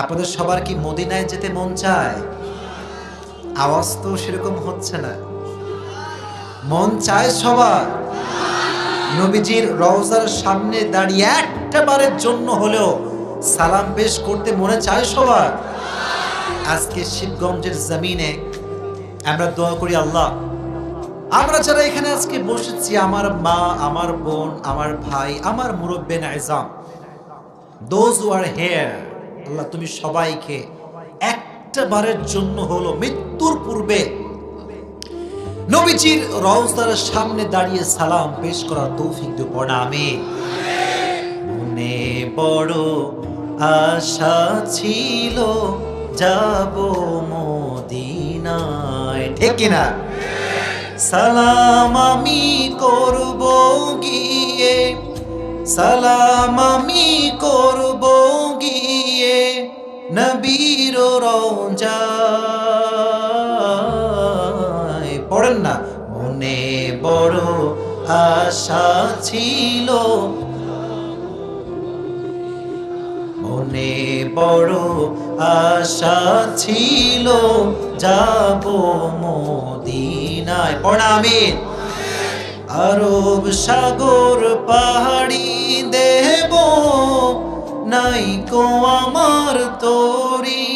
আপনাদের সবার কি মদিনায় যেতে মন চায়? আওয়াজ তো সেরকম হচ্ছে না। মন চায় সবার। নবীজির রওজার সামনে দাঁড়িয়ে একটা বারের জন্য হলেও সালাম পেশ করতে মনে চায় সবার। আজকে শিবগঞ্জের জমিনে আমরা দোয়া করি আল্লাহ, আমরা যারা এখানে আজকে বসেছি, আমার মা, আমার বোন, আমার ভাই, আমার মুরব্বেন আইজাম দোজ আর হেয়ার আল্লাহ, তুমি সবাইকে একটা বারের জন্য হলো মৃত্যুর পূর্বে নবীজির রওজার সামনে দাঁড়িয়ে সালাম পেশ করার তৌফিক পড়া আমি মনে বড় আশা ছিল যাব মদিনায়। ঠিক কিনা সালাম আমি করব গিয়ে, সালাম আমি করব নবীর রোজায় পড়েন না, মনে বড় আশা ছিল। মনে বড় আশা ছিল, যাব মদিনায়। পড়া আমিন। আরব সাগর পাহাড়ি কো আমার তোরি।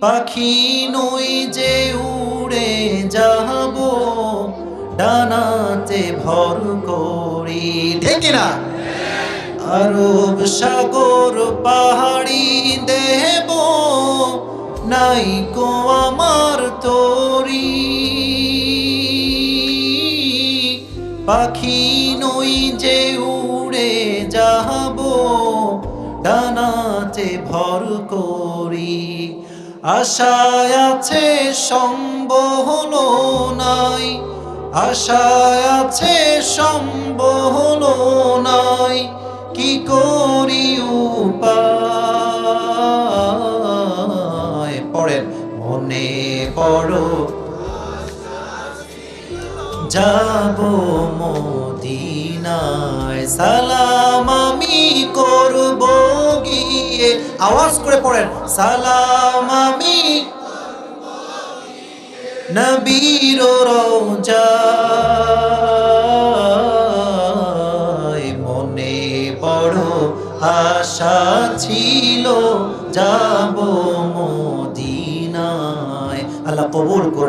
পাখি নই যে উড়ে যাব, ডানাতে ভর করি। ঠিক আরব সাগর পাহাড়ি দেব নাই কো আমার তোরি। পাখি নই যে উড়ে ডানাতে ভর করি। আশায় আছে সম্বহন নাই। আশায় আছে সম্বহন নাই। কি করি উপায়? পড়েন, মনে বড় যাব মদিনায়, সালাম আমি করব। গিয়ে আওয়াজ করে পড়েন, সালাম আমি নবীর মনে বড় আশা ছিল, যাব মদিনায়। আল্লাহ কবুল করে